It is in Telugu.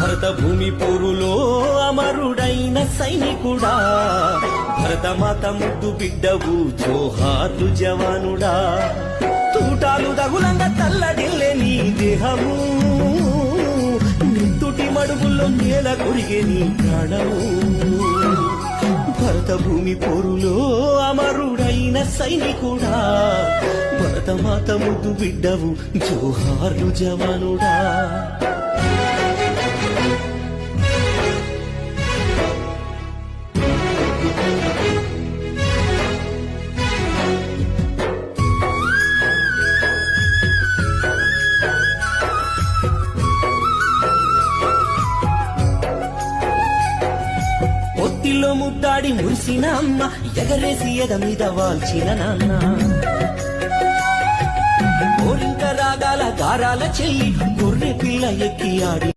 భరత భూమి పోరులో అమరుడైన సైనికుడా. భరతమాత ముద్దు బిడ్డవు జోహార్లు జవానుడా. తూటాలు దగులంగా తల్లడిల్లే నీ దేహము. నిత్తుటి మడుగుల్లో నేల కొరిగే నీ ప్రాణము. భరత భూమి పోరులో అమరుడైన సైనికుడా. భరతమాత ముద్దు బిడ్డవు జోహార్లు జవానుడా. ఒత్తిలో ముద్దాడి మురిసిన అమ్మ ఎగరేసి ఎద మీద వాల్చిన నాన్న. కోరింక రాగాల గారాల చెల్లి గొర్రె పిల్ల ఎక్కి ఆడి